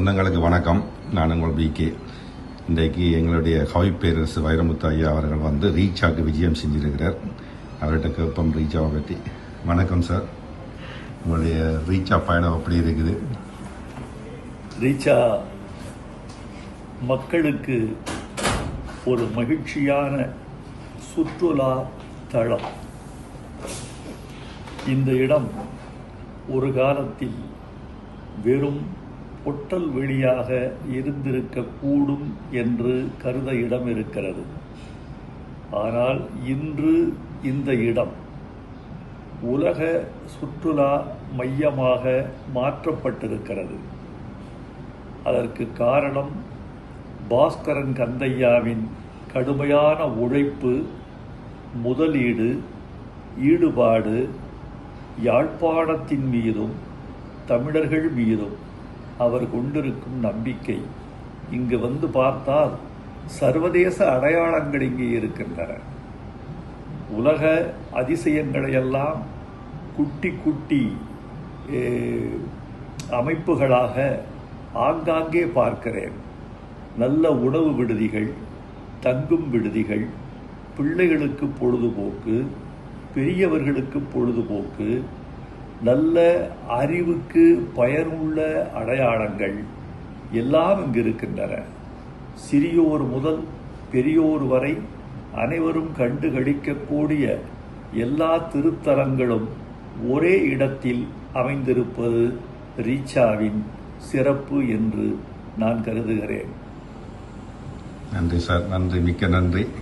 சொந்தங்களுக்கு வணக்கம். நான் உங்கள் பிகே இன்றைக்கு எங்களுடைய கவி பேரரசு வைரமுத்து ஐயா அவர்கள் வந்து ரீச்சாக்கு விஜயம் செஞ்சிருக்கிறார். அவர்கிட்ட கேட்போம் ரீச்சாவை பற்றி. வணக்கம் சார் உங்களுடைய ரீச்சா பயணம் எப்படி இருக்குது? ரீச்சா மக்களுக்கு ஒரு மகிழ்ச்சியான சுற்றுலா தளம். இந்த இடம் ஒரு காலத்தில் வெறும் பொட்டல் வெளியாக இருந்திருக்கக்கூடும் என்று கருத இடம் இருக்கிறது ஆனால் இன்று இந்த இடம் உலக சுற்றுலா மையமாக மாற்றப்பட்டிருக்கிறது. அதற்கு காரணம் பாஸ்கரன் கந்தையாவின் கடுமையான உழைப்பு முதலீடு ஈடுபாடு யாழ்ப்பாணத்தின் மீதும் தமிழர்கள் மீதும். அவர் கொண்டிருக்கும் நம்பிக்கை. இங்கு வந்து பார்த்தால் சர்வதேச அடையாளங்கள் இங்கே இருக்கின்றன. உலக அதிசயங்களையெல்லாம் குட்டி குட்டி அமைப்புகளாக ஆங்காங்கே பார்க்கிறேன். நல்ல உணவு விடுதிகள் தங்கும் விடுதிகள் பிள்ளைகளுக்கு பொழுதுபோக்கு பெரியவர்களுக்கு பொழுதுபோக்கு நல்ல அறிவுக்கு பயனுள்ள அடையாளங்கள் எல்லாம் இங்கு இருக்கின்றன சிறியோர் முதல் பெரியோர் வரை அனைவரும் கண்டுகளிக்கக்கூடிய எல்லா திருத்தலங்களும் ஒரே இடத்தில் அமைந்திருப்பது ரீச்சாவின் சிறப்பு என்று நான் கருதுகிறேன். நன்றி சார். நன்றி. மிக்க நன்றி.